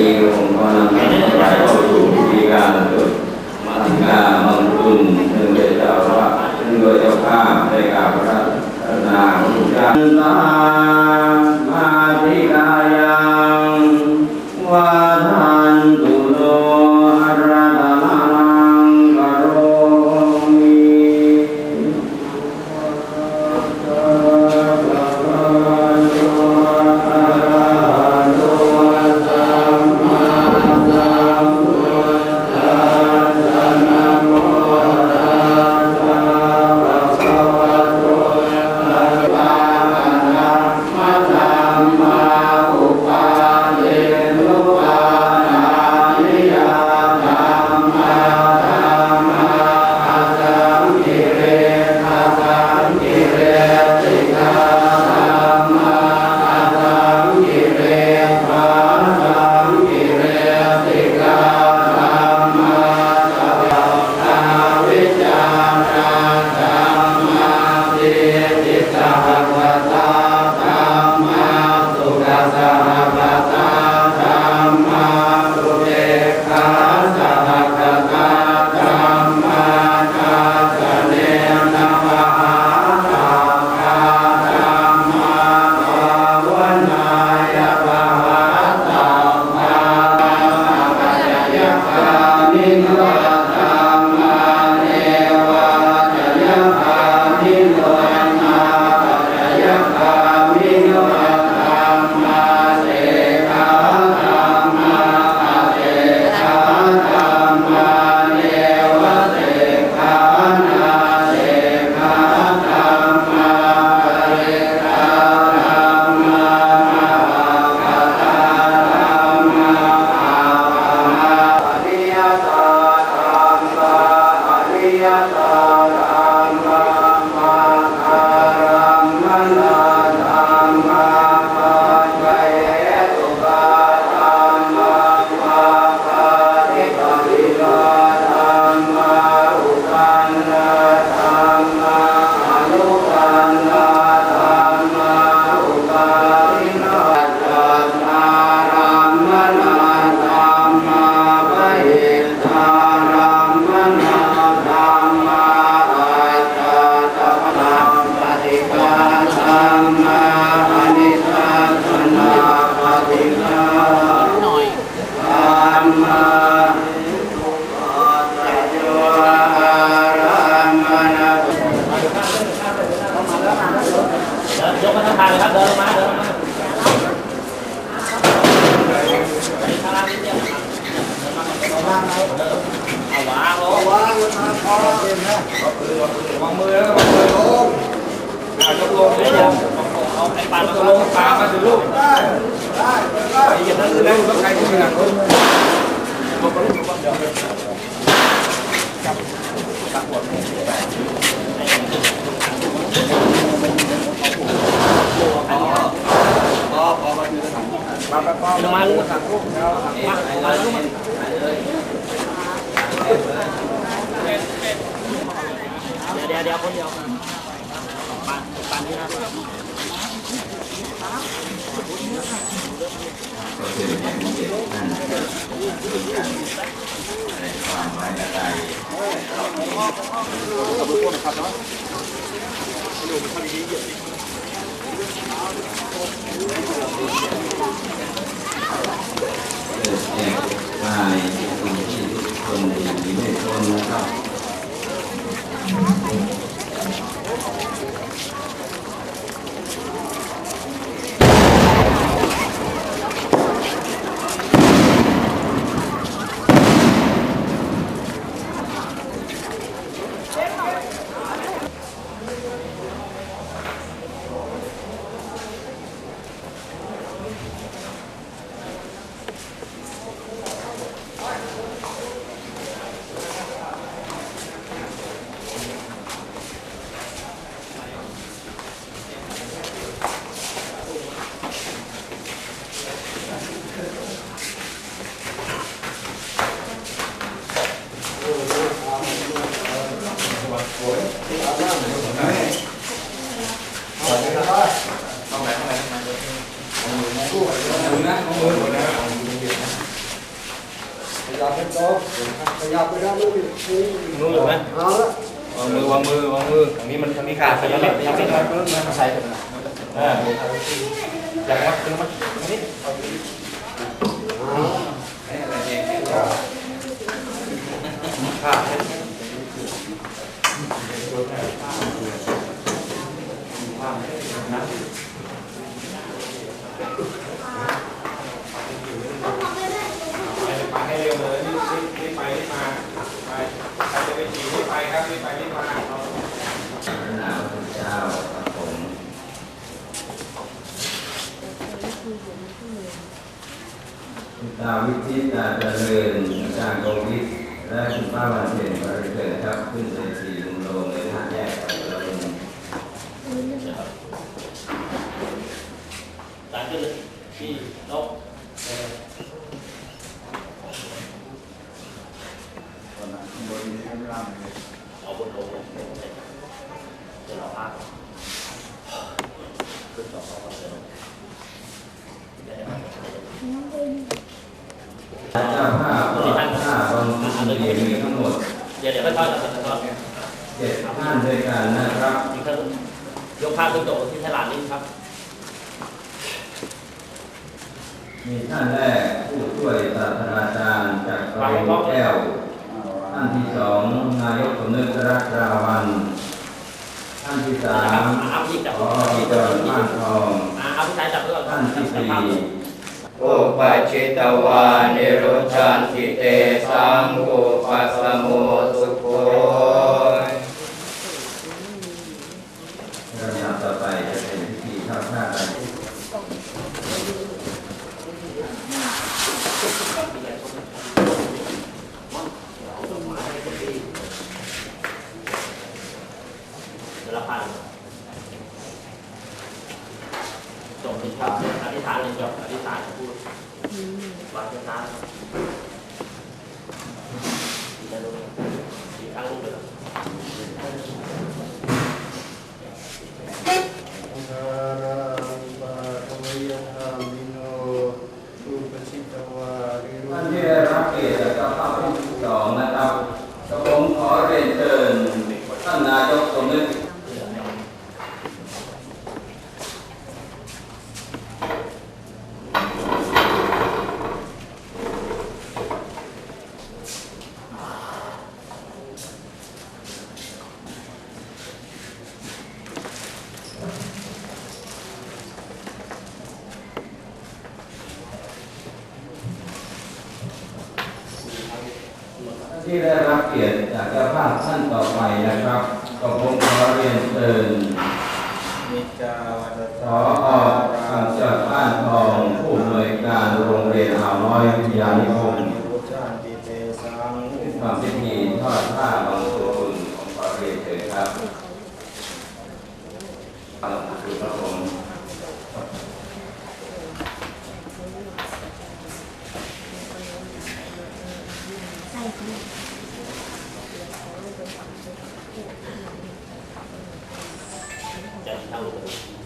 ดี มือแล้ววางมือลงอะยกลงเดี๋ยวเดี๋ยวเอาไอ้ปานมาลงงตามมาสิลูกได้ได้ได้อ้ยันนั่นคือแล้วต้องใครที่มีหลังรถลงมาลูกสั่งลูกแล้วมามาลูกมาเดี๋ยวเดี๋ยว เดี๋ยวคนเดียวปันปันนี่นะก็คือเจ็ดนั่นคือการอะไรความไว้อะไรเผ้าท่านผ้าบางทีมีทั้งหมดเดี๋ยวเดี๋ยวค่อยๆดี๋ยวไปทอดเจ็ดท่านด้วยกันนะครับยกผ้าขึ้นโตที่ตลาดนี้ครับ มีท่านแรกผู้ช่วยศาสตราจารย์จากไปงก้ว ท่านที่สองนายกสมนึกรักราวันท่านที่สามขอจอนบ้านทองท่านที่สี่ อุปชิตวานิรุชันติเตสังอุปสมุสุโค จบอธิษฐานพูด ที่ได้รับเกียรติจากเจ้าภาพท่านต่อไปนะครับกระผมขอเรียนเชิญมิจาวจขอออกคำจัดบ้านทองผู้อำนวยการโรงเรียนอ่าวน้อยพิทยานิคม accountable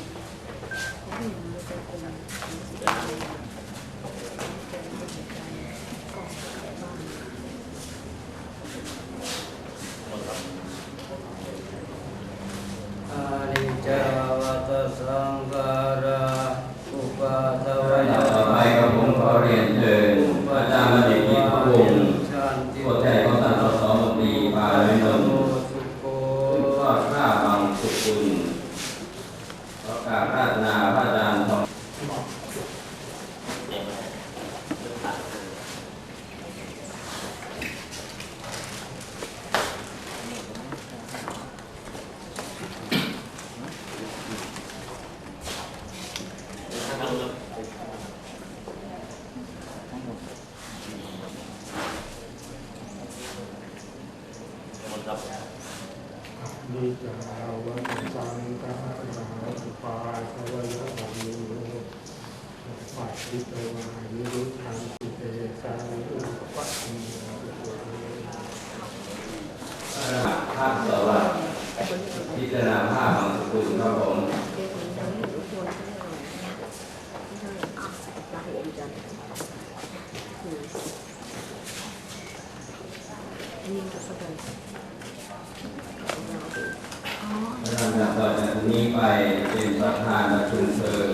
uh,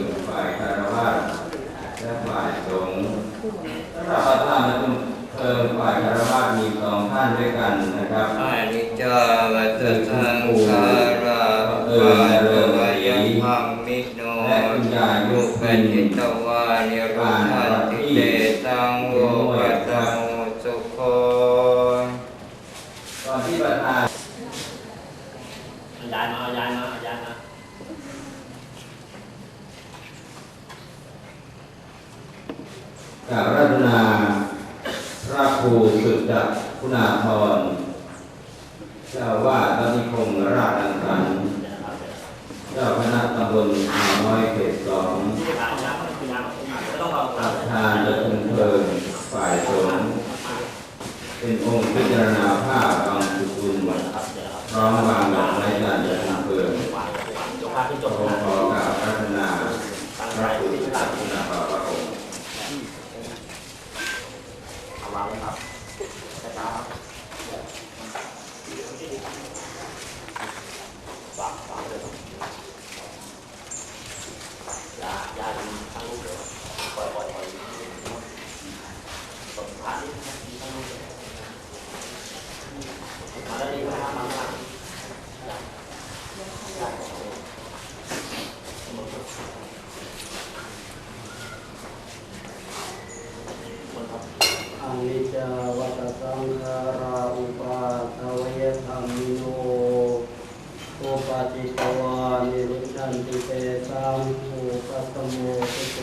นิจวัตสังขารอุปาทวยธรรมิโนโอปาติโวานิรุชันติเตสังอุปสมุสุโต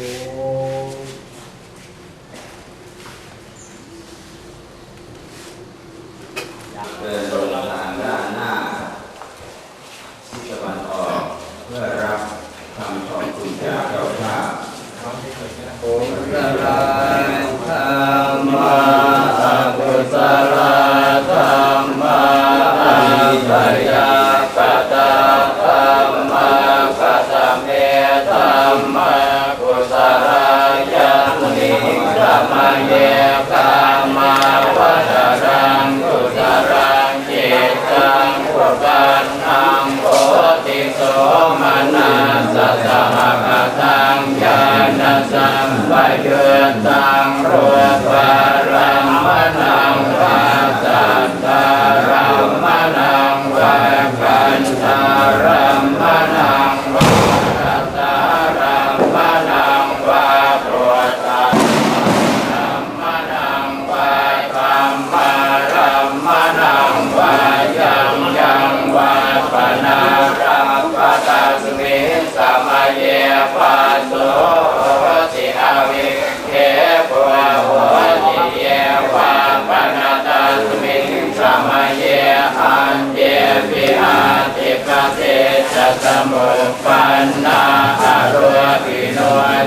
สมุปันนาอรุปิโน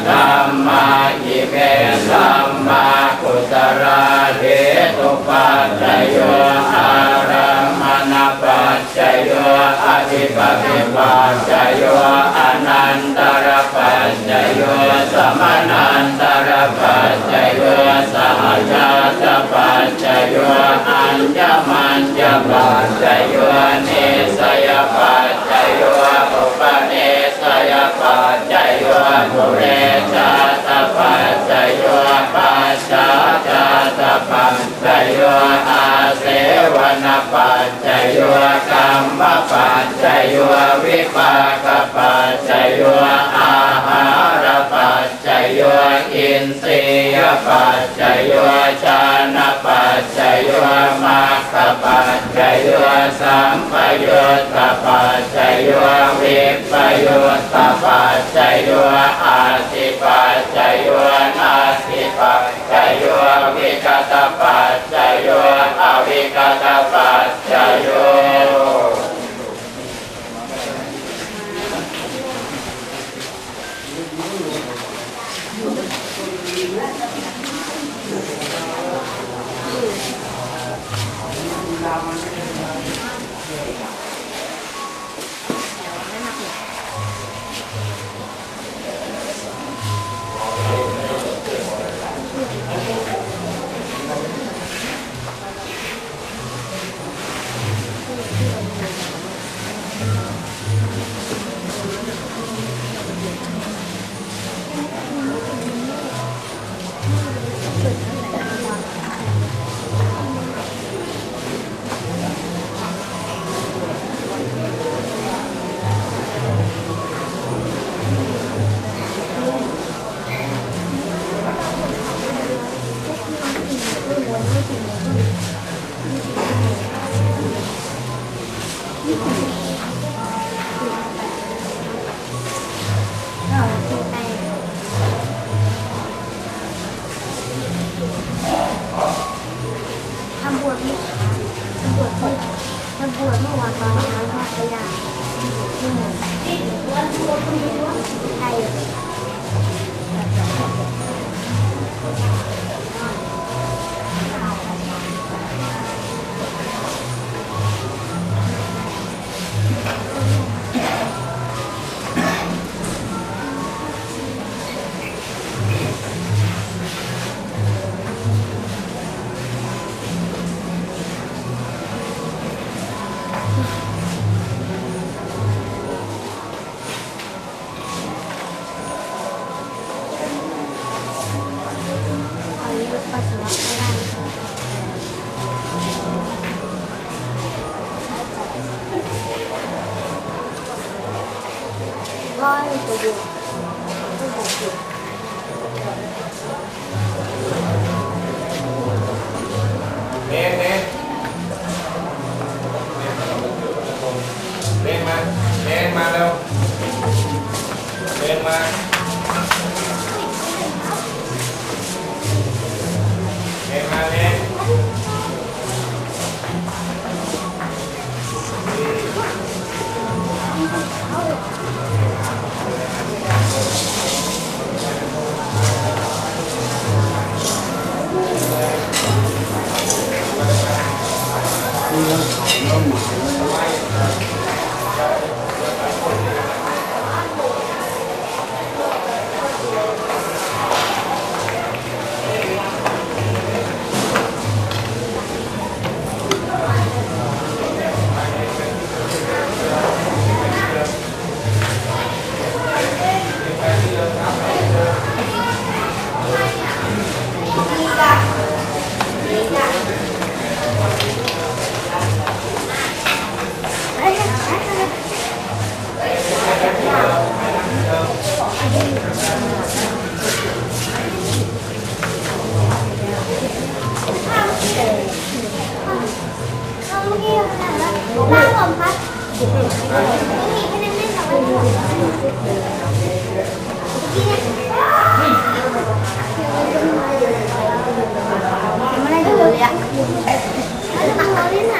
ธรรมาอิเมสัมมากุตระเทตุปัจโย นาปัจจโยอธิปปิปัจจโยอนันตาระปัจจโยสมนันตาระปัจจโยสหัชะปัจจโยอัญญมัญญปัจจโยเนสยปัจจโยอุปเนสยปัจจโยภูเรชาตปัจจโยปัจจา โยอาเสวนาปัจจโยกรรมปัจจโยวิปากปัจจโยอาหารปัจจโยอินทรียปัจจโยจานปัจจโยมรรคปัจจโยสัมปโยตปัจจโยวิปโยตปัจจโยอาติปัจจโยนาสิปัจจโยวิ Lord. บ้านผมครับมีพนั้นไม่สองร้อยตัวไม่ได้ดูเลยอะแล้วตัวที่ไหน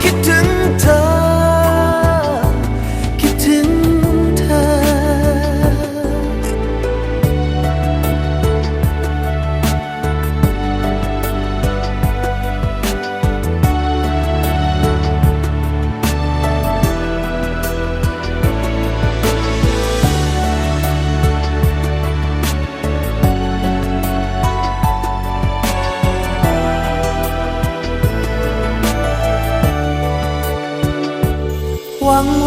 เหง